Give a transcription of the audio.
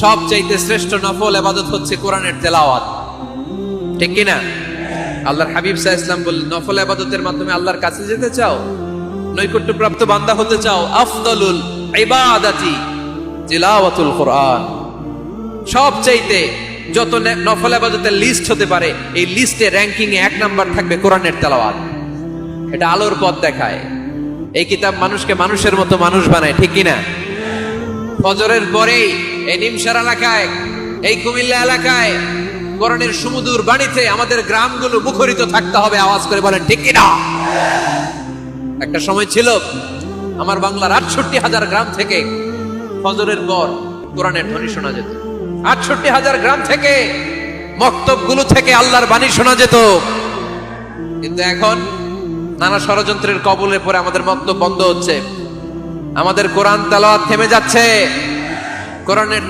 সব চাইতে শ্রেষ্ঠ নফল আবাদত হচ্ছে কোরআনের তেলাওয়াত। ঠিক কিনা? আল্লাহর হাবিব সাহা ইসলাম বললেন, নফল আবাদতের মাধ্যমে আল্লাহর কাছে যেতে চাও? নৈকট্য প্রাপ্ত বান্দা হতে চাও? আফদলুল ইবাদাতি তিলাওয়াতুল কোরআন। সব চাইতে যত নফল আবাদতের লিস্ট হতে পারে, এই লিস্টে র্যাঙ্কিং এ এক নাম্বার থাকবে কোরআনের তেলাওয়াত। এটা আলোর পথ দেখায়। এই কিতাব মানুষকে মানুষের মতো মানুষ বানায়, ঠিক কিনা? ফজরের পরেই এই নিমসার এলাকায়, এই কুমিল্লা এলাকায় কোরআনের সুমুদুর বাণীতে আমাদের গ্রামগুলো মুখরিত থাকতে হবে, আওয়াজ করে বলেন, ঠিক কিনা? একটা সময় ছিল, আমার বাংলার আটষট্টি হাজার গ্রাম থেকে ফজরের পর কোরআনের ধ্বনি শোনা যেত। আটষট্টি হাজার গ্রাম থেকে মক্তবগুলো থেকে আল্লাহর বাণী শোনা যেত। কিন্তু এখন নানা ষড়যন্ত্রের কবলে পরে আমাদের মক্তব বন্ধ হচ্ছে। আমাদের কোরআন তালাওয়াত থেমে যাচ্ছে। কোরআনের